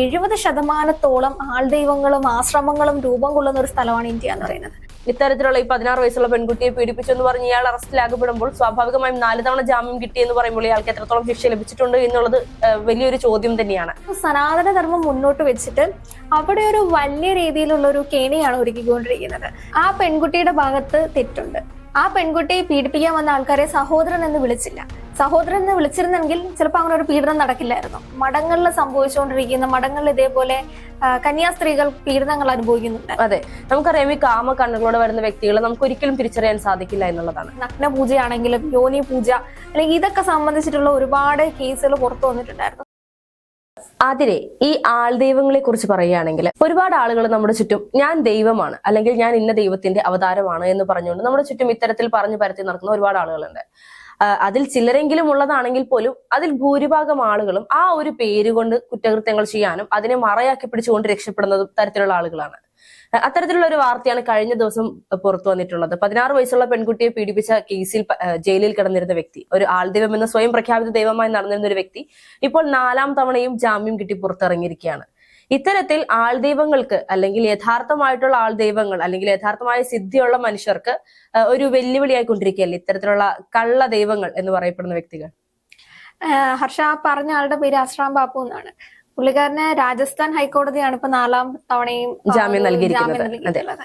എഴുപത് ശതമാനത്തോളം ആൾദൈവങ്ങളും ആശ്രമങ്ങളും രൂപം കൊള്ളുന്ന ഒരു സ്ഥലമാണ് ഇന്ത്യ എന്ന് പറയുന്നത്. ഇത്തരത്തിലുള്ള ഈ പതിനാറ് വയസ്സുള്ള പെൺകുട്ടിയെ പീഡിപ്പിച്ചെന്ന് പറഞ്ഞ് ഇയാൾ അറസ്റ്റിലാക്കപ്പെടുമ്പോൾ സ്വാഭാവികമായും നാല് തവണ ജാമ്യം കിട്ടി എന്ന് പറയുമ്പോൾ ഇയാൾക്ക് എത്രത്തോളം ശിക്ഷ ലഭിച്ചിട്ടുണ്ട് എന്നുള്ളത് വലിയൊരു ചോദ്യം തന്നെയാണ്. സനാതന ധർമ്മം മുന്നോട്ട് വെച്ചിട്ട് അവിടെ ഒരു വലിയ രീതിയിലുള്ള ഒരു കേണിയാണ് ഒരുക്കിക്കൊണ്ടിരിക്കുന്നത്. ആ പെൺകുട്ടിയുടെ ഭാഗത്ത് തെറ്റുണ്ട്. ആ പെൺകുട്ടിയെ പീഡിപ്പിക്കാൻ വന്ന ആൾക്കാരെ സഹോദരൻ എന്ന് വിളിച്ചില്ല. സഹോദരൻ എന്ന് വിളിച്ചിരുന്നെങ്കിൽ ചിലപ്പോൾ അങ്ങനെ ഒരു പീഡനം നടക്കില്ലായിരുന്നു. മഠങ്ങളിൽ സംഭവിച്ചുകൊണ്ടിരിക്കുന്ന മഠങ്ങളിൽ ഇതേപോലെ കന്യാസ്ത്രീകൾ പീഡനങ്ങൾ അനുഭവിക്കുന്നുണ്ട്. അതെ. നമുക്കറിയാം ഈ കാമ കണ്ണുകളോട് വരുന്ന വ്യക്തികളെ നമുക്ക് ഒരിക്കലും തിരിച്ചറിയാൻ സാധിക്കില്ല എന്നുള്ളതാണ്. നഗ്ന പൂജയാണെങ്കിലും യോനി പൂജ അല്ലെങ്കിൽ ഇതൊക്കെ സംബന്ധിച്ചിട്ടുള്ള ഒരുപാട് കേസുകൾ പുറത്തു വന്നിട്ടുണ്ടായിരുന്നു. അതിരെ ഈ ആൾ ദൈവങ്ങളെ കുറിച്ച് പറയുകയാണെങ്കിൽ ഒരുപാട് ആളുകൾ നമ്മുടെ ചുറ്റും ഞാൻ ദൈവമാണ് അല്ലെങ്കിൽ ഞാൻ ഇന്ന ദൈവത്തിന്റെ അവതാരമാണ് എന്ന് പറഞ്ഞുകൊണ്ട് നമ്മുടെ ചുറ്റും ഇത്തരത്തിൽ പറഞ്ഞു പരത്തി നടക്കുന്ന ഒരുപാട് ആളുകളുണ്ട്. അതിൽ ചിലരെങ്കിലും ഉള്ളതാണെങ്കിൽ പോലും അതിൽ ഭൂരിഭാഗം ആളുകളും ആ ഒരു പേര് കൊണ്ട് കുറ്റകൃത്യങ്ങൾ ചെയ്യാനും അതിനെ മറയാക്കി പിടിച്ചുകൊണ്ട് രക്ഷപ്പെടുന്നതും തരത്തിലുള്ള ആളുകളാണ്. അത്തരത്തിലുള്ള ഒരു വാർത്തയാണ് കഴിഞ്ഞ ദിവസം പുറത്തു വന്നിട്ടുള്ളത്. പതിനാറ് വയസ്സുള്ള പെൺകുട്ടിയെ പീഡിപ്പിച്ച കേസിൽ ജയിലിൽ കിടന്നിരുന്ന വ്യക്തി ഒരു ആൾദൈവം എന്ന സ്വയം പ്രഖ്യാപിത ദൈവമായി നടന്നിരുന്ന ഒരു വ്യക്തി ഇപ്പോൾ നാലാം തവണയും ജാമ്യം കിട്ടി പുറത്തിറങ്ങിയിരിക്കുകയാണ്. ഇത്തരത്തിൽ ആൾദൈവങ്ങൾക്ക് അല്ലെങ്കിൽ യഥാർത്ഥമായിട്ടുള്ള ആൾദൈവങ്ങൾ അല്ലെങ്കിൽ യഥാർത്ഥമായ സിദ്ധിയുള്ള മനുഷ്യർക്ക് ഒരു വെല്ലുവിളിയായി കൊണ്ടിരിക്കുകയല്ലേ ഇത്തരത്തിലുള്ള കള്ള ദൈവങ്ങൾ എന്ന് പറയപ്പെടുന്ന വ്യക്തികൾ. ഹർഷ പറഞ്ഞ ആളുടെ പേര് അസ്രാം ബാപ്പു എന്നാണ്. പുള്ളിക്കാരന് രാജസ്ഥാൻ ഹൈക്കോടതിയാണ് ഇപ്പൊ നാലാം തവണയും ജാമ്യം നൽകിയിരിക്കുന്നത്.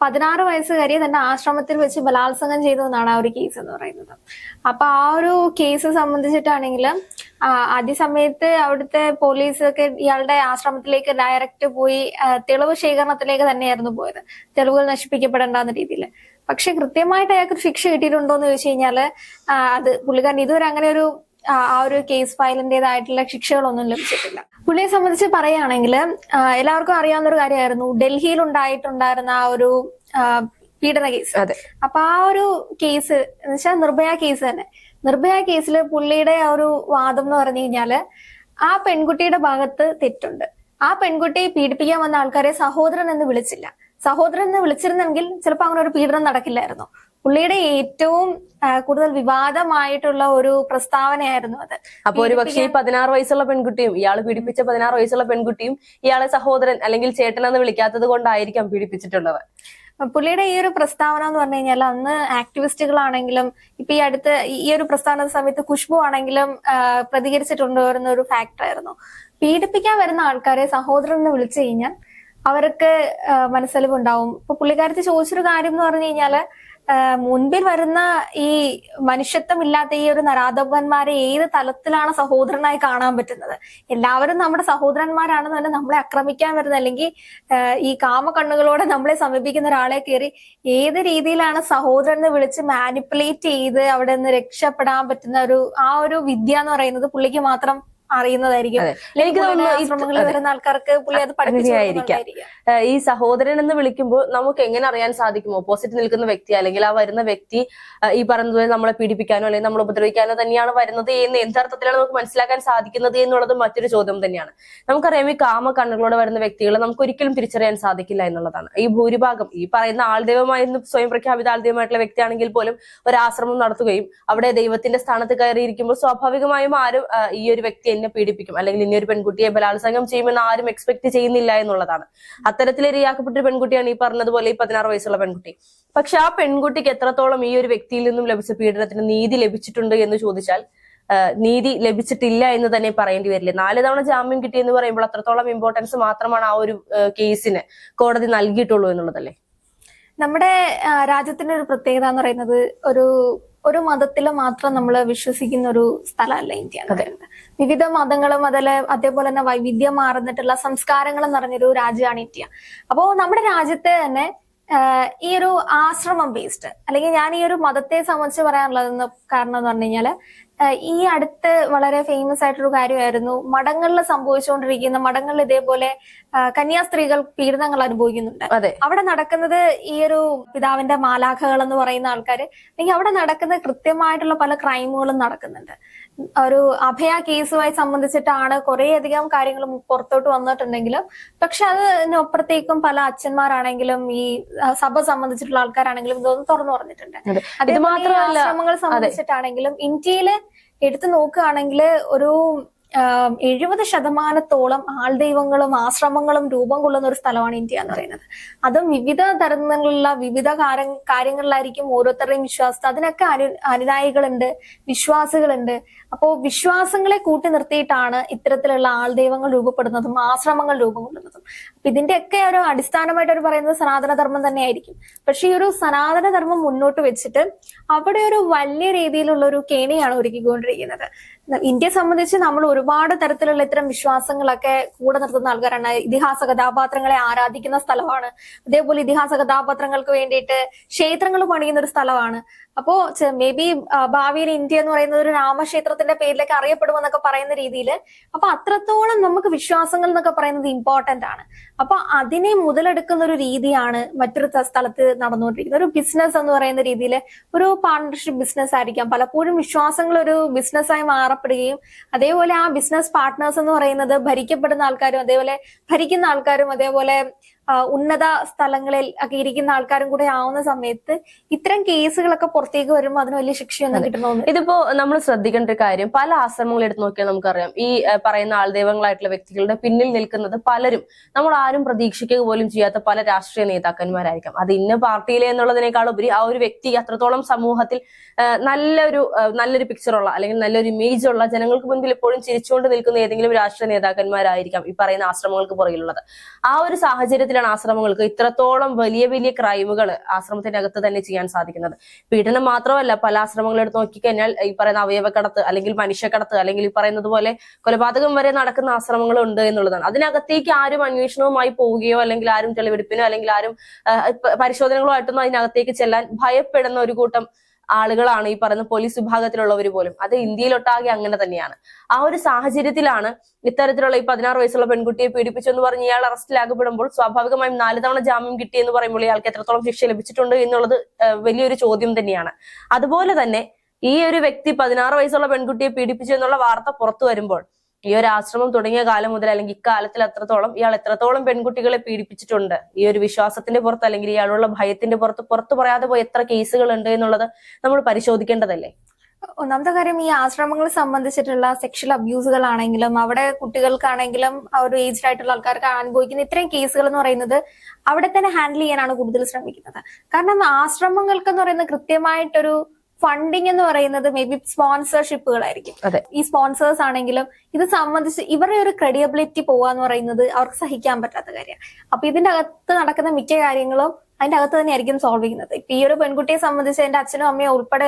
പതിനാറ് വയസ്സുകാരിയെ തന്റെ ആശ്രമത്തിൽ വെച്ച് ബലാത്സംഗം ചെയ്തു എന്നാണ് ആ ഒരു കേസ് എന്ന് പറയുന്നത്. അപ്പൊ ആ ഒരു കേസ് സംബന്ധിച്ചിട്ടാണെങ്കിൽ ആദ്യ സമയത്ത് അവിടുത്തെ പോലീസ് ഒക്കെ ഇയാളുടെ ആശ്രമത്തിലേക്ക് ഡയറക്റ്റ് പോയി തെളിവ് ശേഖരണത്തിലേക്ക് തന്നെയായിരുന്നു പോയത്. തെളിവുകൾ നശിപ്പിക്കപ്പെടേണ്ടെന്ന രീതിയിൽ പക്ഷെ കൃത്യമായിട്ട് അയാൾക്ക് ശിക്ഷ കിട്ടിയിട്ടുണ്ടോ എന്ന് ചോദിച്ചു കഴിഞ്ഞാൽ അത് പുള്ളിക്കാരൻ ഇതുവരെ അങ്ങനെ ഒരു ആ ഒരു കേസ് ഫയലിന്റേതായിട്ടുള്ള ശിക്ഷകളൊന്നും ലഭിച്ചിട്ടില്ല. പുള്ളിയെ സംബന്ധിച്ച് പറയുകയാണെങ്കിൽ എല്ലാവർക്കും അറിയാവുന്ന ഒരു കാര്യമായിരുന്നു. ഡൽഹിയിൽ ഉണ്ടായിട്ടുണ്ടായിരുന്ന ആ ഒരു പീഡന കേസ് അതെ. അപ്പൊ ആ ഒരു കേസ് എന്ന് വെച്ചാൽ നിർഭയ കേസ് തന്നെ. നിർഭയ കേസിൽ പുള്ളിയുടെ ആ ഒരു വാദം എന്ന് പറഞ്ഞു കഴിഞ്ഞാൽ ആ പെൺകുട്ടിയുടെ ഭാഗത്ത് തെറ്റുണ്ട്. ആ പെൺകുട്ടിയെ പീഡിപ്പിക്കാൻ വന്ന ആൾക്കാരെ സഹോദരൻ എന്ന് വിളിച്ചില്ല. സഹോദരൻ എന്ന് വിളിച്ചിരുന്നെങ്കിൽ ചിലപ്പോൾ അങ്ങനെ ഒരു പീഡനം നടക്കില്ലായിരുന്നു. പുള്ളിയുടെ ഏറ്റവും കൂടുതൽ വിവാദമായിട്ടുള്ള ഒരു പ്രസ്താവനയായിരുന്നു അത്. അപ്പൊ ഒരു പക്ഷേ ഈ പതിനാറ് വയസ്സുള്ള പെൺകുട്ടിയും ഇയാൾ പീഡിപ്പിച്ച പതിനാറ് വയസ്സുള്ള പെൺകുട്ടിയും ഇയാളെ സഹോദരൻ അല്ലെങ്കിൽ ചേട്ടൻ എന്ന് വിളിക്കാത്തത് കൊണ്ടായിരിക്കാം പീഡിപ്പിച്ചിട്ടുള്ളത്. പുള്ളിയുടെ ഈ ഒരു പ്രസ്താവന എന്ന് പറഞ്ഞു കഴിഞ്ഞാൽ അന്ന് ആക്ടിവിസ്റ്റുകളാണെങ്കിലും ഇപ്പൊ ഈ അടുത്ത് ഈ ഒരു പ്രസ്താവന സമയത്ത് ഖുഷ്ബു ആണെങ്കിലും പ്രതികരിച്ചിട്ടുണ്ട് വരുന്ന ഒരു ഫാക്ടറായിരുന്നു പീഡിപ്പിക്കാൻ വരുന്ന ആൾക്കാരെ സഹോദരൻ എന്ന് വിളിച്ചു കഴിഞ്ഞാൽ അവർക്ക് മനസ്സലിവുണ്ടാവും. ഇപ്പൊ പുള്ളിക്കാരത്തി ചോദിച്ചൊരു കാര്യം എന്ന് പറഞ്ഞു കഴിഞ്ഞാൽ മുൻപിൽ വരുന്ന ഈ മനുഷ്യത്വമില്ലാത്ത ഈ ഒരു നരാധവന്മാരെ ഏത് തലത്തിലാണ് സഹോദരനായി കാണാൻ പറ്റുന്നത്? എല്ലാവരും നമ്മുടെ സഹോദരന്മാരാണെന്ന് തന്നെ നമ്മളെ ആക്രമിക്കാൻ വരുന്ന അല്ലെങ്കിൽ ഈ കാമ കണ്ണുകളോടെ നമ്മളെ സമീപിക്കുന്ന ഒരാളെ കയറി ഏത് രീതിയിലാണ് സഹോദരൻ എന്ന് വിളിച്ച് മാനിപ്പുലേറ്റ് ചെയ്ത് അവിടെ നിന്ന് രക്ഷപ്പെടാൻ പറ്റുന്ന ഒരു ആ ഒരു വിദ്യ എന്ന് പറയുന്നത് പുള്ളിക്ക് മാത്രം അറിയുന്നതായിരിക്കും. എനിക്ക് തോന്നുന്നു. വരുന്ന ആൾക്കാർക്ക് പുള്ളി അത്. ഈ സഹോദരൻ എന്ന് വിളിക്കുമ്പോൾ നമുക്ക് എങ്ങനെ അറിയാൻ സാധിക്കും? ഓപ്പോസിറ്റ് നിൽക്കുന്ന വ്യക്തി അല്ലെങ്കിൽ ആ വരുന്ന വ്യക്തി ഈ പറയുന്നത് നമ്മളെ പീഡിപ്പിക്കാനോ അല്ലെങ്കിൽ നമ്മളെ ഉപദ്രവിക്കാനോ തന്നെയാണ് വരുന്നത് എന്ന് എന്തർത്ഥത്തിലാണ് നമുക്ക് മനസ്സിലാക്കാൻ സാധിക്കുന്നത് എന്നുള്ളത് മറ്റൊരു ചോദ്യം തന്നെയാണ്. നമുക്കറിയാം ഈ കാമ കണ്ണുകളോടെ വരുന്ന വ്യക്തികളെ നമുക്ക് ഒരിക്കലും തിരിച്ചറിയാൻ സാധിക്കില്ല എന്നുള്ളതാണ്. ഈ ഭൂരിഭാഗം ഈ പറയുന്ന ആൾദൈവമായിരുന്നു സ്വയം പ്രഖ്യാപിത ആൾദൈവമായിട്ടുള്ള വ്യക്തിയാണെങ്കിൽ പോലും ഒരു ആശ്രമം നടത്തുകയും അവിടെ ദൈവത്തിന്റെ സ്ഥാനത്ത് കയറിയിരിക്കുമ്പോൾ സ്വാഭാവികമായും ആരും ഈ ഒരു വ്യക്തി എന്നെ പീഡിപ്പിക്കും. അല്ലെങ്കിൽ ഇനി ഒരു പെൺകുട്ടിയെ ബലാത്സംഗം ചെയ്യുമെന്ന് ആരും എക്സ്പെക്ട് ചെയ്യുന്നില്ല എന്നുള്ളതാണ്. അത്തരത്തിൽ ഇരയാക്കപ്പെട്ട ഒരു പെൺകുട്ടിയാണ് ഈ പറഞ്ഞതുപോലെ ഈ പതിനാറ് വയസ്സുള്ള പെൺകുട്ടി. പക്ഷെ ആ പെൺകുട്ടിക്ക് എത്രത്തോളം ഈ ഒരു വ്യക്തിയിൽ നിന്നും ലഭിച്ച പീഡനത്തിന് നീതി ലഭിച്ചിട്ടുണ്ട് എന്ന് ചോദിച്ചാൽ നീതി ലഭിച്ചിട്ടില്ല എന്ന് തന്നെ പറയേണ്ടി വരില്ല. നാല് തവണ ജാമ്യം കിട്ടിയെന്ന് പറയുമ്പോൾ അത്രത്തോളം ഇമ്പോർട്ടൻസ് മാത്രമാണ് ആ ഒരു കേസിന് കോടതി നൽകിയിട്ടുള്ളൂ എന്നുള്ളതല്ലേ? നമ്മുടെ രാജ്യത്തിന്റെ ഒരു പ്രത്യേകത എന്ന് പറയുന്നത് ഒരു ഒരു മതത്തിൽ മാത്രം നമ്മൾ വിശ്വസിക്കുന്ന ഒരു സ്ഥലമല്ല ഇന്ത്യ എന്ന് പറയുന്നത്. വിവിധ മതങ്ങളും അതിലെ അതേപോലെ തന്നെ വൈവിധ്യം മാറുന്നിട്ടുള്ള സംസ്കാരങ്ങളും നിറഞ്ഞൊരു രാജ്യമാണ് ഇന്ത്യ. അപ്പോ നമ്മുടെ രാജ്യത്തെ തന്നെ ഈ ഒരു ആശ്രമം ബേസ്ഡ് അല്ലെങ്കിൽ ഞാൻ ഈ ഒരു മതത്തെ സംബന്ധിച്ച് പറയാനുള്ളത് കാരണം എന്ന് പറഞ്ഞു കഴിഞ്ഞാൽ ഈ അടുത്ത് വളരെ ഫേമസ് ആയിട്ടൊരു കാര്യമായിരുന്നു. മഠങ്ങളിൽ സംഭവിച്ചുകൊണ്ടിരിക്കുന്ന മഠങ്ങളിൽ ഇതേപോലെ കന്യാസ്ത്രീകൾ പീഡനങ്ങൾ അനുഭവിക്കുന്നുണ്ട്. അതെ. അവിടെ നടക്കുന്നത് ഈ ഒരു പിതാവിന്റെ മാലാഖകൾ എന്ന് പറയുന്ന ആൾക്കാർ അല്ലെങ്കിൽ അവിടെ നടക്കുന്ന കൃത്യമായിട്ടുള്ള പല ക്രൈമുകളും നടക്കുന്നുണ്ട്. ഒരു അഭയ കേസുമായി സംബന്ധിച്ചിട്ടാണ് കുറേയധികം കാര്യങ്ങൾ പുറത്തോട്ട് വന്നിട്ടുണ്ടെങ്കിലും പക്ഷെ അതിനപ്പുറത്തേക്കും പല അച്ഛന്മാരാണെങ്കിലും ഈ സഭ സംബന്ധിച്ചിട്ടുള്ള ആൾക്കാരാണെങ്കിലും ഇതൊന്നും തുറന്നു പറഞ്ഞിട്ടുണ്ട്. അതേപോലെ മാത്രമല്ല ആശ്രമങ്ങൾ സംബന്ധിച്ചിട്ടാണെങ്കിലും ഇന്ത്യയിൽ എടുത്തു നോക്കുകയാണെങ്കിൽ ഒരു എഴുപത് ശതമാനത്തോളം ആൾദൈവങ്ങളും ആശ്രമങ്ങളും രൂപം കൊള്ളുന്ന ഒരു സ്ഥലമാണ് ഇന്ത്യ എന്ന് പറയുന്നത്. അതും വിവിധ തരങ്ങളിലുള്ള വിവിധ കാര്യ- കാര്യങ്ങളിലായിരിക്കും ഓരോരുത്തരുടെയും വിശ്വാസം അതിനൊക്കെ അനു അനുനായികളുണ്ട് വിശ്വാസികളുണ്ട്. അപ്പോ വിശ്വാസങ്ങളെ കൂട്ടി നിർത്തിയിട്ടാണ് ഇത്തരത്തിലുള്ള ആൾദൈവങ്ങൾ രൂപപ്പെടുന്നതും ആശ്രമങ്ങൾ രൂപം കൊള്ളുന്നതും. അപ്പൊ ഇതിന്റെയൊക്കെ ഒരു അടിസ്ഥാനമായിട്ട് അവർ പറയുന്നത് സനാതനധർമ്മം തന്നെയായിരിക്കും. പക്ഷെ ഈ ഒരു സനാതനധർമ്മം മുന്നോട്ട് വെച്ചിട്ട് അവിടെ ഒരു വലിയ രീതിയിലുള്ള ഒരു കേണിയാണ് ഒരുക്കിക്കൊണ്ടിരിക്കുന്നത്. ഇന്ത്യയെ സംബന്ധിച്ച് നമ്മൾ ഒരുപാട് തരത്തിലുള്ള ഇത്തരം വിശ്വാസങ്ങളൊക്കെ കൂടെ നിർത്തുന്ന ആൾക്കാരാണ്. ഇതിഹാസ കഥാപാത്രങ്ങളെ ആരാധിക്കുന്ന സ്ഥലമാണ്. അതേപോലെ ഇതിഹാസ കഥാപാത്രങ്ങൾക്ക് വേണ്ടിയിട്ട് ക്ഷേത്രങ്ങൾ പണിയുന്ന ഒരു സ്ഥലമാണ്. അപ്പോ മേ ബി ഭാവിയിൽ ഇന്ത്യ എന്ന് പറയുന്നത് ഒരു രാമക്ഷേത്രത്തിന്റെ പേരിലേക്ക് അറിയപ്പെടുമെന്നൊക്കെ പറയുന്ന രീതിയിൽ അപ്പൊ അത്രത്തോളം നമുക്ക് വിശ്വാസങ്ങൾ എന്നൊക്കെ പറയുന്നത് ഇമ്പോർട്ടന്റ് ആണ്. അപ്പൊ അതിനെ മുതലെടുക്കുന്ന ഒരു രീതിയാണ് മറ്റൊരു സ്ഥലത്ത് നടന്നുകൊണ്ടിരിക്കുന്നത്. ഒരു ബിസിനസ് എന്ന് പറയുന്ന രീതിയിൽ ഒരു പാർട്ണർഷിപ്പ് ബിസിനസ് ആയിരിക്കാം. പലപ്പോഴും വിശ്വാസങ്ങൾ ഒരു ബിസിനസ്സായി മാറപ്പെടുകയും അതേപോലെ ആ ബിസിനസ് പാർട്ട്നേഴ്സ് എന്ന് പറയുന്നത് ഭരിക്കപ്പെടുന്ന ആൾക്കാരും അതേപോലെ ഭരിക്കുന്ന ആൾക്കാരും അതേപോലെ ഉന്നത സ്ഥലങ്ങളിൽ ഒക്കെ ഇരിക്കുന്ന ആൾക്കാരും കൂടെ ആവുന്ന സമയത്ത് ഇത്തരം കേസുകളൊക്കെ പുറത്തേക്ക് വരുമ്പോൾ അതിന് വലിയ ശിക്ഷയൊന്നും കിട്ടണമെന്ന് ഇതിപ്പോ നമ്മൾ ശ്രദ്ധിക്കേണ്ട ഒരു കാര്യം പല ആശ്രമങ്ങൾ എടുത്ത് നോക്കിയാൽ നമുക്കറിയാം. ഈ പറയുന്ന ആൾദൈവങ്ങളായിട്ടുള്ള വ്യക്തികളുടെ പിന്നിൽ നിൽക്കുന്നത് പലരും നമ്മൾ ആരും പ്രതീക്ഷിക്കുക പോലും ചെയ്യാത്ത പല രാഷ്ട്രീയ നേതാക്കന്മാരായിരിക്കാം. അത് ഇന്ന പാർട്ടിയിലെ എന്നുള്ളതിനേക്കാൾ ഉപരി ആ ഒരു വ്യക്തി അത്രത്തോളം സമൂഹത്തിൽ നല്ലൊരു നല്ലൊരു പിക്ചറുള്ള അല്ലെങ്കിൽ നല്ലൊരു ഇമേജ് ഉള്ള ജനങ്ങൾക്ക് മുൻപിൽ എപ്പോഴും ചിരിച്ചുകൊണ്ട് നിൽക്കുന്ന ഏതെങ്കിലും രാഷ്ട്രീയ നേതാക്കന്മാരായിരിക്കാം ഈ പറയുന്ന ആശ്രമങ്ങൾക്ക് പുറകിലുള്ളത്. ആ ഒരു സാഹചര്യത്തിലാണ് ആശ്രമങ്ങൾക്ക് ഇത്രത്തോളം വലിയ വലിയ ക്രൈമുകൾ ആശ്രമത്തിനകത്ത് തന്നെ ചെയ്യാൻ സാധിക്കുന്നത്. പീഡനം മാത്രമല്ല പല ആശ്രമങ്ങൾ എടുത്ത് നോക്കിക്കഴിഞ്ഞാൽ ഈ പറയുന്ന അവയവക്കടത്ത് അല്ലെങ്കിൽ മനുഷ്യക്കടത്ത് അല്ലെങ്കിൽ ഈ പറയുന്നത് പോലെ കൊലപാതകം വരെ നടക്കുന്ന ആശ്രമങ്ങൾ ഉണ്ട് എന്നുള്ളതാണ്. അതിനകത്തേക്ക് ആരും അന്വേഷണവുമായി പോവുകയോ അല്ലെങ്കിൽ ആരും തെളിവെടുപ്പിനോ അല്ലെങ്കിൽ ആരും പരിശോധനകളോ ആയിട്ടൊന്നും അതിനകത്തേക്ക് ചെല്ലാൻ ഭയപ്പെടുന്ന ഒരു കൂട്ടം ആളുകളാണ് ഈ പറയുന്ന പോലീസ് വിഭാഗത്തിലുള്ളവർ പോലും. അത് ഇന്ത്യയിലൊട്ടാകെ അങ്ങനെ തന്നെയാണ്. ആ ഒരു സാഹചര്യത്തിലാണ് ഇത്തരത്തിലുള്ള ഈ പതിനാറ് വയസ്സുള്ള പെൺകുട്ടിയെ പീഡിപ്പിച്ചു എന്ന് പറഞ്ഞ് ഇയാൾ അറസ്റ്റിലാകപ്പെടുമ്പോൾ സ്വാഭാവികമായും നാല് തവണ ജാമ്യം കിട്ടി എന്ന് പറയുമ്പോൾ ഇയാൾക്ക് എത്രത്തോളം ശിക്ഷ ലഭിച്ചിട്ടുണ്ട് എന്നുള്ളത് വലിയൊരു ചോദ്യം തന്നെയാണ്. അതുപോലെ തന്നെ ഈ ഒരു വ്യക്തി പതിനാറ് വയസ്സുള്ള പെൺകുട്ടിയെ പീഡിപ്പിച്ചു എന്നുള്ള വാർത്ത പുറത്തു വരുമ്പോൾ ഈ ഒരു ആശ്രമം തുടങ്ങിയ കാലം മുതൽ അല്ലെങ്കിൽ ഇക്കാലത്തിൽ അത്രത്തോളം ഇയാൾ എത്രത്തോളം പെൺകുട്ടികളെ പീഡിപ്പിച്ചിട്ടുണ്ട് ഈ ഒരു വിശ്വാസത്തിന്റെ പുറത്ത് അല്ലെങ്കിൽ ഇയാളുള്ള ഭയത്തിന്റെ പുറത്ത് പുറത്തു പറയാതെ പോയി എത്ര കേസുകൾ ഉണ്ട് എന്നുള്ളത് നമ്മൾ പരിശോധിക്കേണ്ടതല്ലേ? ഒന്നാമത്തെ കാര്യം ഈ ആശ്രമങ്ങൾ സംബന്ധിച്ചിട്ടുള്ള സെക്ഷൽ അബ്യൂസുകളാണെങ്കിലും അവിടെ കുട്ടികൾക്കാണെങ്കിലും ആ ഒരു ഏജ്ഡ് ആയിട്ടുള്ള ആൾക്കാർക്ക് അനുഭവിക്കുന്ന ഇത്രയും കേസുകൾ എന്ന് പറയുന്നത് അവിടെ തന്നെ ഹാൻഡിൽ ചെയ്യാനാണ് കൂടുതൽ ശ്രമിക്കുന്നത്. കാരണം ആശ്രമങ്ങൾക്ക് എന്ന് പറയുന്നത് കൃത്യമായിട്ടൊരു ഫണ്ടിങ് എന്ന് പറയുന്നത് മേ ബി സ്പോൺസർഷിപ്പുകളായിരിക്കും ഈ സ്പോൺസേഴ്സ് ആണെങ്കിലും ഇത് സംബന്ധിച്ച് ഇവരുടെ ഒരു ക്രെഡിയബിലിറ്റി പോവാന്ന് പറയുന്നത് അവർക്ക് സഹിക്കാൻ പറ്റാത്ത കാര്യമാണ്. അപ്പൊ ഇതിന്റെ അകത്ത് നടക്കുന്ന മിക്ക കാര്യങ്ങളും അതിന്റെ അകത്ത് തന്നെയായിരിക്കും സോൾവ് ചെയ്യുന്നത്. ഇപ്പൊ ഈ ഒരു പെൺകുട്ടിയെ സംബന്ധിച്ച് എന്റെ അച്ഛനും അമ്മയും ഉൾപ്പെടെ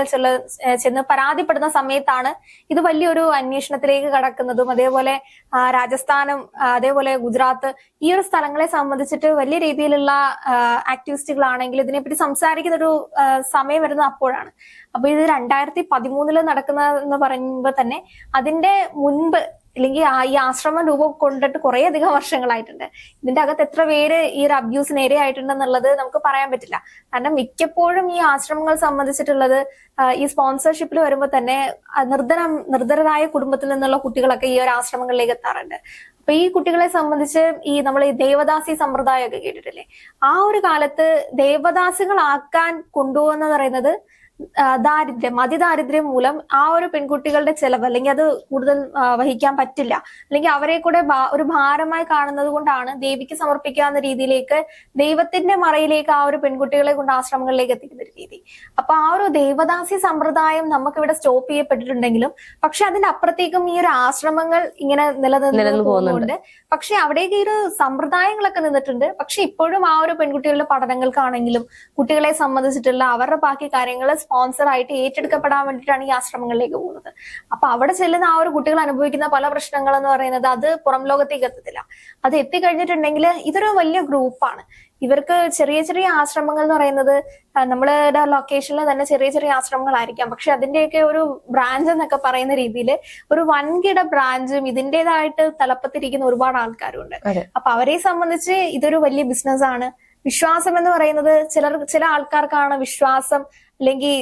ചെന്ന് പരാതിപ്പെടുന്ന സമയത്താണ് ഇത് വലിയൊരു അന്വേഷണത്തിലേക്ക് കടക്കുന്നതും അതേപോലെ രാജസ്ഥാനും അതേപോലെ ഗുജറാത്ത് ഈ ഒരു സ്ഥലങ്ങളെ സംബന്ധിച്ചിട്ട് വലിയ രീതിയിലുള്ള ആക്ടിവിസ്റ്റുകളാണെങ്കിൽ ഇതിനെപ്പറ്റി സംസാരിക്കുന്ന ഒരു സമയം വരുന്നത് അപ്പോഴാണ്. അപ്പൊ ഇത് രണ്ടായിരത്തി പതിമൂന്നിൽ നടക്കുന്ന എന്ന് പറയുമ്പോൾ തന്നെ അതിന്റെ മുൻപ് അല്ലെങ്കിൽ ഈ ആശ്രമം രൂപം കൊണ്ടിട്ട് കുറെ അധികം വർഷങ്ങളായിട്ടുണ്ട്. ഇതിന്റെ അകത്ത് എത്ര പേര് ഈ ഒരു അബ്യൂസിന് ഇരയായിട്ടുണ്ടെന്നുള്ളത് നമുക്ക് പറയാൻ പറ്റില്ല. കാരണം മിക്കപ്പോഴും ഈ ആശ്രമങ്ങൾ സംബന്ധിച്ചിട്ടുള്ളത് ഈ സ്പോൺസർഷിപ്പിൽ വരുമ്പോൾ തന്നെ നിർധന നിർധനരായ കുടുംബത്തിൽ നിന്നുള്ള കുട്ടികളൊക്കെ ഈ ഒരു ആശ്രമങ്ങളിലേക്ക് എത്താറുണ്ട്. അപ്പൊ ഈ കുട്ടികളെ സംബന്ധിച്ച് ഈ നമ്മൾ ഈ ദേവദാസി സമ്പ്രദായമൊക്കെ കേട്ടിട്ടില്ലേ? ആ ഒരു കാലത്ത് ദേവദാസികളാക്കാൻ കൊണ്ടുപോകുന്ന പറയുന്നത് ദാരിദ്ര്യം അതിദാരിദ്ര്യം മൂലം ആ ഒരു പെൺകുട്ടികളുടെ ചെലവ് അല്ലെങ്കിൽ അത് കൂടുതൽ വഹിക്കാൻ പറ്റില്ല. അല്ലെങ്കിൽ അവരെ കൂടെ ഒരു ഭാരമായി കാണുന്നത് കൊണ്ടാണ് ദേവിക്ക് സമർപ്പിക്കാവുന്ന രീതിയിലേക്ക് ദൈവത്തിന്റെ മറയിലേക്ക് ആ ഒരു പെൺകുട്ടികളെ കൊണ്ട് ആശ്രമങ്ങളിലേക്ക് എത്തിക്കുന്ന ഒരു രീതി. അപ്പൊ ആ ഒരു ദേവദാസി സമ്പ്രദായം നമുക്ക് ഇവിടെ സ്റ്റോപ്പ് ചെയ്യപ്പെട്ടിട്ടുണ്ടെങ്കിലും പക്ഷെ അതിന്റെ അപ്പുറത്തേക്കും ഈ ഒരു ആശ്രമങ്ങൾ ഇങ്ങനെ നിലനിന്ന് നിലനിന്ന് പോകുന്നുണ്ട്. പക്ഷെ അവിടേക്ക് ഈ ഒരു സമ്പ്രദായങ്ങളൊക്കെ നിന്നിട്ടുണ്ട്. പക്ഷെ ഇപ്പോഴും ആ ഒരു പെൺകുട്ടികളുടെ പഠനങ്ങൾക്കാണെങ്കിലും കുട്ടികളെ സംബന്ധിച്ചിട്ടുള്ള അവരുടെ ബാക്കി കാര്യങ്ങൾ സ്പോൺസർ ആയിട്ട് ഏറ്റെടുക്കപ്പെടാൻ വേണ്ടിയിട്ടാണ് ഈ ആശ്രമങ്ങളിലേക്ക് പോകുന്നത്. അപ്പൊ അവിടെ ചെല്ലുന്ന ആ ഒരു കുട്ടികൾ അനുഭവിക്കുന്ന പല പ്രശ്നങ്ങൾ എന്ന് പറയുന്നത് അത് പുറം ലോകത്തേക്ക് എത്തത്തില്ല അത് എത്തിക്കഴിഞ്ഞിട്ടുണ്ടെങ്കിൽ ഇതൊരു വലിയ ഗ്രൂപ്പാണ് ഇവർക്ക് ചെറിയ ചെറിയ ആശ്രമങ്ങൾ എന്ന് പറയുന്നത് നമ്മളുടെ ലൊക്കേഷനിൽ തന്നെ ചെറിയ ചെറിയ ആശ്രമങ്ങളായിരിക്കാം. പക്ഷെ അതിന്റെയൊക്കെ ഒരു ബ്രാഞ്ച് എന്നൊക്കെ പറയുന്ന രീതിയിൽ ഒരു വൻകിട ബ്രാഞ്ചും ഇതിന്റെതായിട്ട് തലപ്പത്തിരിക്കുന്ന ഒരുപാട് ആൾക്കാരുണ്ട്. അപ്പൊ അവരെ സംബന്ധിച്ച് ഇതൊരു വലിയ ബിസിനസ് ആണ്. വിശ്വാസം എന്ന് പറയുന്നത് ചിലർ ചില ആൾക്കാർക്കാണ് വിശ്വാസം അല്ലെങ്കിൽ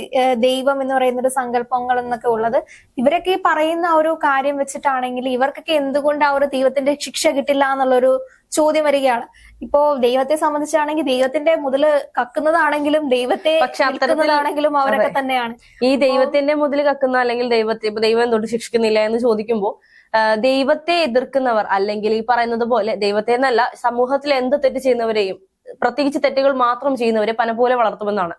ദൈവം എന്ന് പറയുന്ന ഒരു സങ്കല്പങ്ങൾ എന്നൊക്കെ ഉള്ളത്. ഇവരൊക്കെ ഈ പറയുന്ന ഒരു കാര്യം വെച്ചിട്ടാണെങ്കിൽ ഇവർക്കൊക്കെ എന്തുകൊണ്ട് ആ ഒരു ദൈവത്തിന്റെ ശിക്ഷ കിട്ടില്ല എന്നുള്ളൊരു ചോദ്യം വരികയാണ്. ഇപ്പോ ദൈവത്തെ സംബന്ധിച്ചാണെങ്കിൽ ദൈവത്തിന്റെ മുതൽ കക്കുന്നതാണെങ്കിലും ദൈവത്തെ പക്ഷെ അവരൊക്കെ തന്നെയാണ്. ഈ ദൈവത്തിന്റെ മുതൽ കക്കുന്ന അല്ലെങ്കിൽ ദൈവത്തെ ഇപ്പൊ ദൈവം എന്തുകൊണ്ട് ശിക്ഷിക്കുന്നില്ല എന്ന് ചോദിക്കുമ്പോൾ ദൈവത്തെ എതിർക്കുന്നവർ അല്ലെങ്കിൽ ഈ പറയുന്നത് പോലെ ദൈവത്തെ എന്നല്ല സമൂഹത്തിൽ എന്ത് തെറ്റ് ചെയ്യുന്നവരെയും പ്രത്യേകിച്ച് തെറ്റുകൾ മാത്രം ചെയ്യുന്നവരെ പന പോലെ വളർത്തുമെന്നാണ്.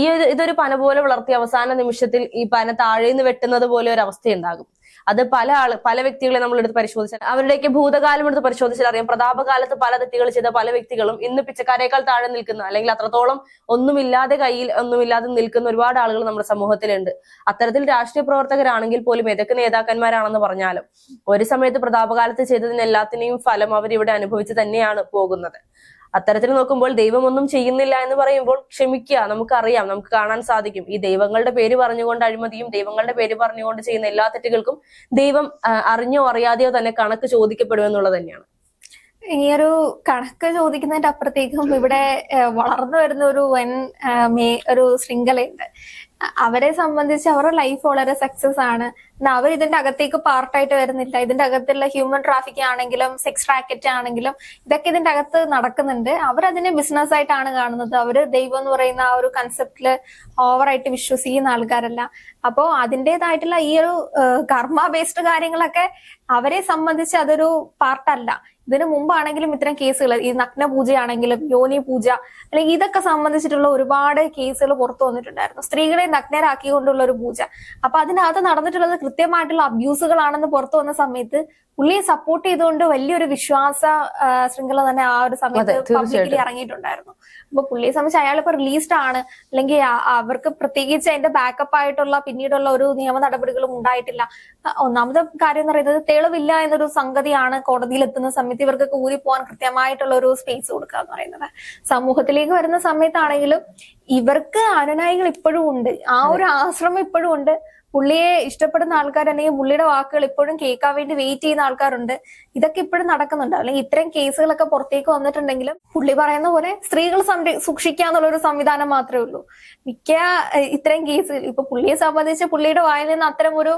ഈ ഇതൊരു പന പോലെ വളർത്തിയ അവസാന നിമിഷത്തിൽ ഈ പന താഴേന്ന് വെട്ടുന്നത് പോലെ ഒരു അവസ്ഥയുണ്ടാകും. അത് പല ആൾ പല വ്യക്തികളെ നമ്മൾ എടുത്ത് പരിശോധിച്ചാൽ അവരുടെയൊക്കെ ഭൂതകാലം എടുത്ത് പരിശോധിച്ചാൽ അറിയാം. പ്രതാപകാലത്ത് പല തെറ്റുകൾ ചെയ്ത പല വ്യക്തികളും ഇന്ന് പിച്ചക്കാരേക്കാൾ താഴെ നിൽക്കുന്ന അല്ലെങ്കിൽ അത്രത്തോളം ഒന്നുമില്ലാതെ കയ്യിൽ ഒന്നുമില്ലാതെ നിൽക്കുന്ന ഒരുപാട് ആളുകൾ നമ്മുടെ സമൂഹത്തിലുണ്ട്. അത്തരത്തിൽ രാഷ്ട്രീയ പ്രവർത്തകരാണെങ്കിൽ പോലും ഏതൊക്കെ നേതാക്കന്മാരാണെന്ന് പറഞ്ഞാലും ഒരു സമയത്ത് പ്രതാപകാലത്ത് ചെയ്തതിന് എല്ലാത്തിനെയും ഫലം അവരിവിടെ അനുഭവിച്ച് തന്നെയാണ് പോകുന്നത്. അത്തരത്തിൽ നോക്കുമ്പോൾ ദൈവം ഒന്നും ചെയ്യുന്നില്ല എന്ന് പറയുമ്പോൾ ക്ഷമിക്കുക നമുക്കറിയാം നമുക്ക് കാണാൻ സാധിക്കും. ഈ ദൈവങ്ങളുടെ പേര് പറഞ്ഞുകൊണ്ട് അഴിമതിയും ദൈവങ്ങളുടെ പേര് പറഞ്ഞുകൊണ്ട് ചെയ്യുന്ന എല്ലാ തെറ്റുകൾക്കും ദൈവം അറിഞ്ഞോ അറിയാതെയോ തന്നെ കണക്ക് ചോദിക്കപ്പെടുമെന്നുള്ളത് തന്നെയാണ്. ഈ ഒരു കണക്ക് ചോദിക്കുന്നതിന്റെ അപ്പുറത്തേക്കും ഇവിടെ വളർന്നു വരുന്ന ഒരു വൻ ഒരു ശൃംഖലയുണ്ട്. അവരെ സംബന്ധിച്ച് അവരുടെ ലൈഫ് വളരെ സക്സസ് ആണ്. എന്നാൽ അവർ ഇതിന്റെ അകത്തേക്ക് പാർട്ടായിട്ട് വരുന്നില്ല. ഇതിന്റെ അകത്തുള്ള ഹ്യൂമൻ ട്രാഫിക് ആണെങ്കിലും സെക്സ് റാക്കറ്റ് ആണെങ്കിലും ഇതൊക്കെ ഇതിന്റെ അകത്ത് നടക്കുന്നുണ്ട്. അവർ അതിനെ ബിസിനസ് ആയിട്ടാണ് കാണുന്നത്. അവർ ദൈവം എന്ന് പറയുന്ന ആ ഒരു കൺസെപ്റ്റിൽ ഓവറായിട്ട് വിശ്വസിക്കുന്ന ആൾക്കാരല്ല. അപ്പോ അതിന്റെതായിട്ടുള്ള ഈ ഒരു കർമ്മ ബേസ്ഡ് കാര്യങ്ങളൊക്കെ അവരെ സംബന്ധിച്ച് അതൊരു പാർട്ടല്ല ഇതിനു മുമ്പാണെങ്കിലും ഇത്തരം കേസുകൾ ഈ നഗ്ന പൂജയാണെങ്കിലും യോനി പൂജ അല്ലെങ്കിൽ ഇതൊക്കെ സംബന്ധിച്ചിട്ടുള്ള ഒരുപാട് കേസുകൾ പുറത്തു വന്നിട്ടുണ്ടായിരുന്നു. സ്ത്രീകളെ നഗ്നരാക്കിക്കൊണ്ടുള്ള ഒരു പൂജ. അപ്പൊ അതിനകത്ത് നടന്നിട്ടുള്ളത് കൃത്യമായിട്ടുള്ള അബ്യൂസുകളാണെന്ന് പുറത്തു വന്ന സമയത്ത് പുള്ളിയെ സപ്പോർട്ട് ചെയ്തുകൊണ്ട് വലിയൊരു വിശ്വാസ ശൃംഖല തന്നെ ആ ഒരു സമയത്ത്. പബ്ലിക്കലി ഇറങ്ങിയിട്ടുണ്ടായിരുന്നു. അപ്പൊ പുള്ളിയെ സംബന്ധിച്ച് അയാൾ ഇപ്പൊ റിലീസ്ഡ് ആണ് അല്ലെങ്കിൽ അവർക്ക് പ്രത്യേകിച്ച് അതിന്റെ ബാക്കപ്പ് ആയിട്ടുള്ള പിന്നീടുള്ള ഒരു നിയമ നടപടികളും ഉണ്ടായിട്ടില്ല. ഒന്നാമത് ഒന്നാമത്തെ കാര്യം എന്ന് പറയുന്നത് തെളിവില്ല എന്നൊരു സംഗതിയാണ് കോടതിയിൽ എത്തുന്ന സമയത്ത് ഇവർക്കൊക്കെ ഊരി പോകാൻ കൃത്യമായിട്ടുള്ള ഒരു സ്പേസ് കൊടുക്കുക എന്ന് പറയുന്നത്. സമൂഹത്തിലേക്ക് വരുന്ന സമയത്താണെങ്കിലും ഇവർക്ക് അനുനായികൾ ഇപ്പോഴും ഉണ്ട്. ആ ഒരു ആശ്രമം ഇപ്പോഴും ഉണ്ട്. പുള്ളിയെ ഇഷ്ടപ്പെടുന്ന ആൾക്കാർ അല്ലെങ്കിൽ പുള്ളിയുടെ വാക്കുകൾ ഇപ്പോഴും കേൾക്കാൻ വേണ്ടി വെയിറ്റ് ചെയ്യുന്ന ആൾക്കാരുണ്ട്. ഇതൊക്കെ ഇപ്പോഴും നടക്കുന്നുണ്ട്. അല്ലെങ്കിൽ ഇത്തരം കേസുകളൊക്കെ പുറത്തേക്ക് വന്നിട്ടുണ്ടെങ്കിലും പുള്ളി പറയുന്ന പോലെ സ്ത്രീകൾ സൂക്ഷിക്കുക എന്നുള്ള ഒരു സംവിധാനം മാത്രമേ ഉള്ളൂ. മിക്ക ഇത്തരം കേസുകൾ. ഇപ്പൊ പുള്ളിയെ സംബന്ധിച്ച് പുള്ളിയുടെ വായിൽ നിന്ന് അത്തരം ഒരു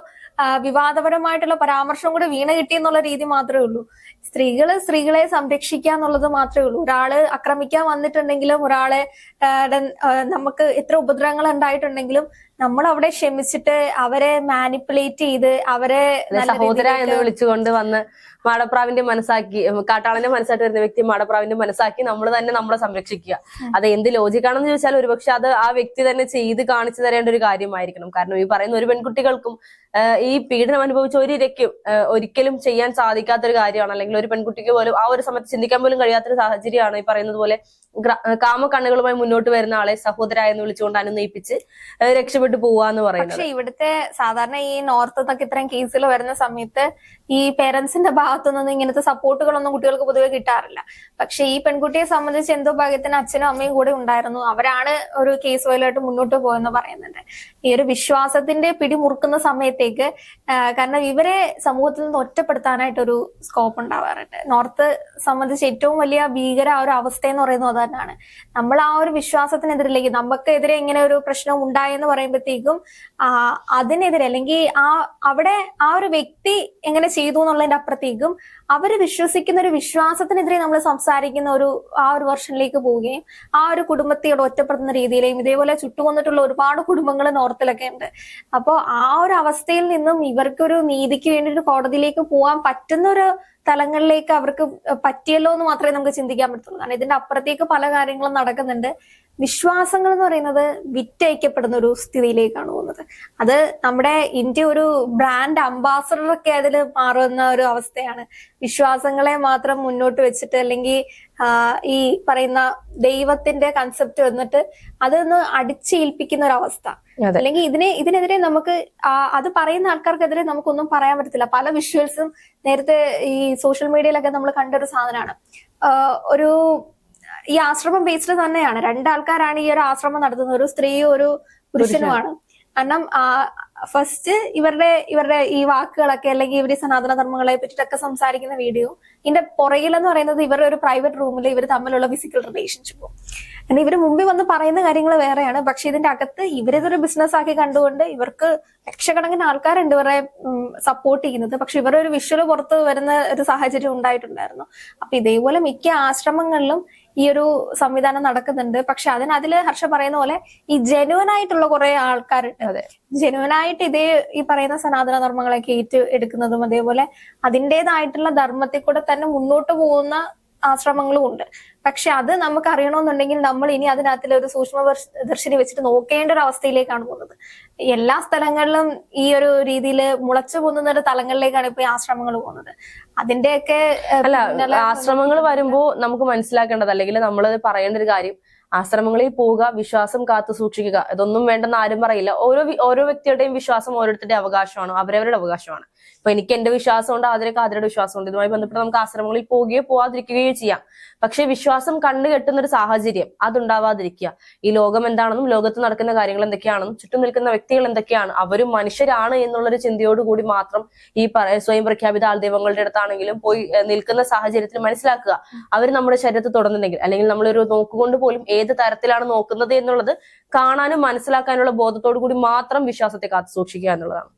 വിവാദപരമായിട്ടുള്ള പരാമർശം കൂടെ വീണ കിട്ടി എന്നുള്ള രീതി മാത്രമേ ഉള്ളൂ. സ്ത്രീകൾ സ്ത്രീകളെ സംരക്ഷിക്കുക എന്നുള്ളത് മാത്രമേ ഉള്ളൂ. ഒരാൾ ആക്രമിക്കാൻ വന്നിട്ടുണ്ടെങ്കിലും ഒരാളെ നമുക്ക് എത്ര ഉപദ്രവങ്ങൾ ഉണ്ടായിട്ടുണ്ടെങ്കിലും നമ്മൾ അവിടെ ക്ഷമിച്ചിട്ട് അവരെ മാനിപ്പുലേറ്റ് ചെയ്ത് അവരെ സഹോദര എന്ന് വിളിച്ചുകൊണ്ട് വന്ന് മാടപ്രാവിന്റെ മനസ്സാക്കി കാട്ടാളന്റെ മനസ്സായിട്ട് വരുന്ന വ്യക്തി മാടപ്രാവിന്റെ മനസ്സാക്കി നമ്മൾ തന്നെ നമ്മളെ സംരക്ഷിക്കുക. അത് എന്ത് ലോജിക്കാണെന്ന് ചോദിച്ചാൽ ഒരുപക്ഷെ അത് ആ വ്യക്തി തന്നെ ചെയ്ത് കാണിച്ചു തരേണ്ട ഒരു കാര്യമായിരിക്കണം. കാരണം ഈ പറയുന്ന ഒരു പെൺകുട്ടികൾക്കും ഈ പീഡനം അനുഭവിച്ച ഒരു ഇരയ്ക്കും ഒരിക്കലും ചെയ്യാൻ സാധിക്കാത്ത ഒരു കാര്യമാണ്. അല്ലെങ്കിൽ ഒരു പെൺകുട്ടിക്ക് പോലും ആ ഒരു സമയത്ത് ചിന്തിക്കാൻ പോലും കഴിയാത്തൊരു സാഹചര്യമാണ് ഈ പറയുന്നത് പോലെ കാമക്കണ്ണുകളുമായി കാമ കണ്ണുകളുമായി മുന്നോട്ട് വരുന്ന ആളെ സഹോദര എന്ന് വിളിച്ചുകൊണ്ട് അനുനയിപ്പിച്ച് രക്ഷപ്പെട്ടു പോവാന്ന് പറയുന്നത്. പക്ഷെ ഇവിടുത്തെ സാധാരണ ഈ നോർത്ത് ഇത്തരം കേസുകൾ വരുന്ന സമയത്ത് ഈ പേരൻസിന്റെ ഭാഗത്തു നിന്ന് ഇങ്ങനത്തെ സപ്പോർട്ടുകളൊന്നും കുട്ടികൾക്ക് പൊതുവെ കിട്ടാറില്ല. പക്ഷെ ഈ പെൺകുട്ടിയെ സംബന്ധിച്ച് എന്തോ ഭാഗ്യത്തിന് അച്ഛനും അമ്മയും കൂടെ ഉണ്ടായിരുന്നു. അവരാണ് ഒരു കേസ് വയലായിട്ട് മുന്നോട്ട് പോയെന്ന് പറയുന്നുണ്ട്. ഈ ഒരു വിശ്വാസത്തിന്റെ പിടിമുറുക്കുന്ന സമയത്തേക്ക് കാരണം ഇവരെ സമൂഹത്തിൽ നിന്ന് ഒറ്റപ്പെടുത്താനായിട്ടൊരു സ്കോപ്പ് ഉണ്ടാവാറുണ്ട്. നോർത്ത് സംബന്ധിച്ച് ഏറ്റവും വലിയ ഭീകര ആ ഒരു അവസ്ഥ എന്ന് പറയുന്നത് അത് തന്നെയാണ് നമ്മൾ ആ ഒരു വിശ്വാസത്തിനെതിരിലേക്ക് നമുക്കെതിരെ ഇങ്ങനെ ഒരു പ്രശ്നം ഉണ്ടായെന്ന് പറയുമ്പോഴത്തേക്കും അതിനെതിരെ അല്ലെങ്കിൽ ആ അവിടെ ആ ഒരു വ്യക്തി എങ്ങനെ ചെയ്തു എന്നുള്ളതിന്റെ അപ്പുറത്തേക്കും അവർ വിശ്വസിക്കുന്ന ഒരു വിശ്വാസത്തിനെതിരെ നമ്മൾ സംസാരിക്കുന്ന ഒരു ആ ഒരു വർഷനിലേക്ക് പോവുകയും ആ ഒരു കുടുംബത്തോട് ഒറ്റപ്പെടുന്ന രീതിയിലേയും ഇതേപോലെ ചുട്ടുകൊന്നിട്ടുള്ള ഒരുപാട് കുടുംബങ്ങൾ നോർത്തിലൊക്കെ ഉണ്ട്. അപ്പോൾ ആ ഒരു അവസ്ഥയിൽ നിന്നും ഇവർക്കൊരു നീതിക്ക് വേണ്ടിയിട്ട് കോടതിയിലേക്ക് പോകാൻ പറ്റുന്ന ഒരു തലങ്ങളിലേക്ക് അവർക്ക് പറ്റിയല്ലോ എന്ന് മാത്രമേ നമുക്ക് ചിന്തിക്കാൻ പറ്റുള്ളൂ കാരണം ഇതിന്റെ അപ്പുറത്തേക്ക് പല കാര്യങ്ങളും നടക്കുന്നുണ്ട്. വിശ്വാസങ്ങൾ എന്ന് പറയുന്നത് വിറ്റയക്കപ്പെടുന്ന ഒരു സ്ഥിതിയിലേക്കാണ് പോകുന്നത്. അത് നമ്മുടെ ഇന്ത്യ ഒരു ബ്രാൻഡ് അംബാസഡർ ഒക്കെ അതിൽ മാറുന്ന ഒരു അവസ്ഥയാണ്. വിശ്വാസങ്ങളെ മാത്രം മുന്നോട്ട് വെച്ചിട്ട് അല്ലെങ്കിൽ ഈ പറയുന്ന ദൈവത്തിന്റെ കൺസെപ്റ്റ് വന്നിട്ട് അതൊന്ന് അടിച്ചേൽപ്പിക്കുന്ന ഒരു അവസ്ഥ. അല്ലെങ്കിൽ ഇതിനെ ഇതിനെതിരെ നമുക്ക് അത് പറയുന്ന ആൾക്കാർക്കെതിരെ നമുക്കൊന്നും പറയാൻ പറ്റത്തില്ല. പല വിഷ്വൽസും നേരത്തെ ഈ സോഷ്യൽ മീഡിയയിലൊക്കെ നമ്മൾ കണ്ട ഒരു സാധനമാണ്. ഒരു ഈ ആശ്രമം ബേസ്ഡ് തന്നെയാണ്. രണ്ടാൾക്കാരാണ് ഈ ഒരു ആശ്രമം നടത്തുന്നത്. ഒരു സ്ത്രീയും ഒരു പുരുഷനുമാണ്. കാരണം ഫസ്റ്റ് ഇവരുടെ ഇവരുടെ ഈ വാക്കുകളൊക്കെ അല്ലെങ്കിൽ ഇവർ സനാതന ധർമ്മങ്ങളെ പറ്റിയിട്ടൊക്കെ സംസാരിക്കുന്ന വീഡിയോ ഇതിന്റെ പുറകിലെന്ന് പറയുന്നത് ഇവരുടെ ഒരു പ്രൈവറ്റ് റൂമിൽ ഇവർ തമ്മിലുള്ള ഫിസിക്കൽ റിലേഷൻഷിപ്പും അങ്ങനെ ഇവർ മുമ്പിൽ വന്ന് പറയുന്ന കാര്യങ്ങൾ വേറെയാണ്. പക്ഷെ ഇതിന്റെ അകത്ത് ഇവരിതൊരു ബിസിനസ് ആക്കി കണ്ടുകൊണ്ട് ഇവർക്ക് ലക്ഷക്കണക്കിന് ആൾക്കാരുണ്ട് ഇവരെ സപ്പോർട്ട് ചെയ്യുന്നത്. പക്ഷെ ഇവരുടെ ഒരു വിഷ്വൽ പുറത്ത് വരുന്ന ഒരു സാഹചര്യം ഉണ്ടായിട്ടുണ്ടായിരുന്നു. അപ്പൊ ഇതേപോലെ മിക്ക ആശ്രമങ്ങളിലും ഈ ഒരു സംവിധാനം നടക്കുന്നുണ്ട് പക്ഷെ അതിന് അതിൽ ഹർഷ പറയുന്ന പോലെ ഈ ജെനുവൻ ആയിട്ടുള്ള കുറെ ആൾക്കാരുണ്ട് അതെ. ജെനുവൻ ആയിട്ട് ഇതേ ഈ പറയുന്ന സനാതന ധർമ്മങ്ങളൊക്കെ ഏറ്റു എടുക്കുന്നതും അതേപോലെ അതിന്റെതായിട്ടുള്ള ധർമ്മത്തിൽ കൂടെ തന്നെ മുന്നോട്ട് പോകുന്ന ആശ്രമങ്ങളും ഉണ്ട് പക്ഷെ അത് നമുക്ക് അറിയണമെന്നുണ്ടെങ്കിൽ നമ്മൾ ഇനി അതിനകത്തിൽ ഒരു സൂക്ഷ്മ ദർശ- ദർശിനി വെച്ചിട്ട് നോക്കേണ്ട ഒരു അവസ്ഥയിലേക്കാണ് പോകുന്നത്. എല്ലാ സ്ഥലങ്ങളിലും ഈ ഒരു രീതിയിൽ മുളച്ചു പോകുന്ന ഒരു തലങ്ങളിലേക്കാണ് ഇപ്പൊ ആശ്രമങ്ങൾ പോകുന്നത്. അതിന്റെയൊക്കെ അല്ല ആശ്രമങ്ങൾ വരുമ്പോ നമുക്ക് മനസ്സിലാക്കേണ്ടത് അല്ലെങ്കിൽ നമ്മൾ പറയേണ്ട ഒരു കാര്യം ആശ്രമങ്ങളിൽ പോവുക വിശ്വാസം കാത്തു സൂക്ഷിക്കുക. ഇതൊന്നും വേണ്ടെന്ന് ആരും പറയില്ല. ഓരോ ഓരോ വ്യക്തിയുടെയും വിശ്വാസം ഓരോരുത്തരുടെ അവകാശമാണ് അവരവരുടെ അവകാശമാണ്. ഇപ്പൊ എനിക്ക് എന്റെ വിശ്വാസമുണ്ട് ആതിരക്ക് ആതിരയുടെ വിശ്വാസമുണ്ട് ഇതുമായി ബന്ധപ്പെട്ട് നമുക്ക് ആശ്രമങ്ങളിൽ പോവുകയോ പോവാതിരിക്കുകയോ ചെയ്യാം. പക്ഷെ വിശ്വാസം കണ്ടു കെട്ടുന്ന ഒരു സാഹചര്യം അതുണ്ടാവാതിരിക്കുക. ഈ ലോകം എന്താണെന്നും ലോകത്ത് നടക്കുന്ന കാര്യങ്ങൾ എന്തൊക്കെയാണെന്നും ചുറ്റും നിൽക്കുന്ന വ്യക്തികൾ എന്തൊക്കെയാണ് അവരും മനുഷ്യരാണ് എന്നുള്ളൊരു ചിന്തയോടുകൂടി മാത്രം ഈ സ്വയം പ്രഖ്യാപിത ആൾദൈവങ്ങളുടെ അടുത്താണെങ്കിലും പോയി നിൽക്കുന്ന സാഹചര്യത്തിൽ മനസ്സിലാക്കുക. അവർ നമ്മുടെ ശരീരത്തിൽ തുടർന്നുണ്ടെങ്കിൽ അല്ലെങ്കിൽ നമ്മളൊരു നോക്കുകൊണ്ട് പോലും ഏത് തരത്തിലാണ് നോക്കുന്നത് എന്നുള്ളത് കാണാനും മനസ്സിലാക്കാനുള്ള ബോധത്തോടു കൂടി മാത്രം വിശ്വാസത്തെ കാത്തു സൂക്ഷിക്കുക എന്നുള്ളതാണ്.